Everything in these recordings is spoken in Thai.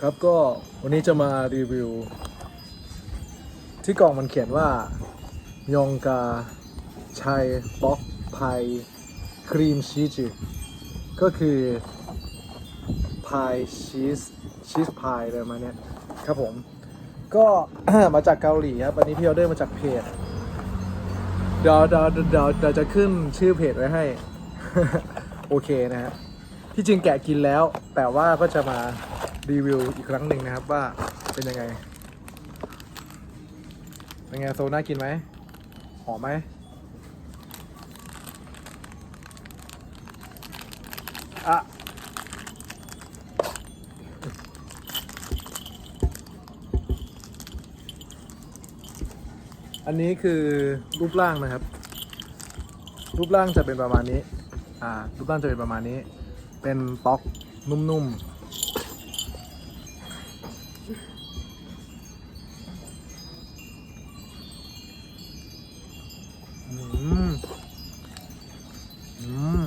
ครับก็วันนี้จะมารีวิว ที่กล่องมันเขียนว่า ยองกาชัยป๊อกพายครีมชีสก็คือพายชีสชีสพายอะไรมาเนี้ยครับผม ก็ มาจากเกาหลีครับ อันนี้พี่ออเดอร์มาจากเพจเดาเดี๋ยวเดี๋ยวเดี๋ยวจะขึ้นชื่อเพจไว้ให้ โอเคนะฮะที่จริงแกะกินแล้ว แต่ว่าก็จะมารีวิวอีกครั้งหนึ่งนะครับว่าเป็นยังไง เป็นไงโซน่ากินไหมหอมไหมอะอันนี้คือรูปร่างนะครับ รูปร่างจะเป็นประมาณนี้ อ่ารูปร่างจะเป็นประมาณนี้ เป็นต๊อกนุ่มๆ อืม อืม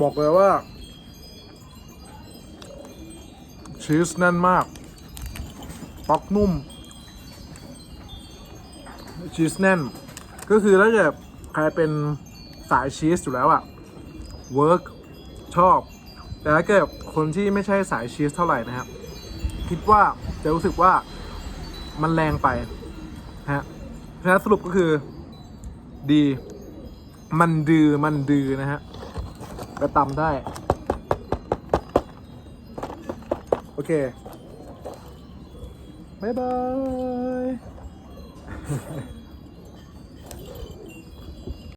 บอกเลยว่าชีสแน่นมาก ต๊อกนุ่ม ชีสแน่น ก็คือถ้าเกิดใครเป็นสายชีสอยู่แล้วอะเวิร์กชอบ แต่ถ้าเกิดคนที่ไม่ใช่สายชีสเท่าไหร่นะครับ คิดว่าจะรู้สึกว่ามันแรงไปฮะเพราะฉะนั้นสรุปก็คือดี มันดือมันดือนะฮะกระตำได้ โอเค Bye-bye!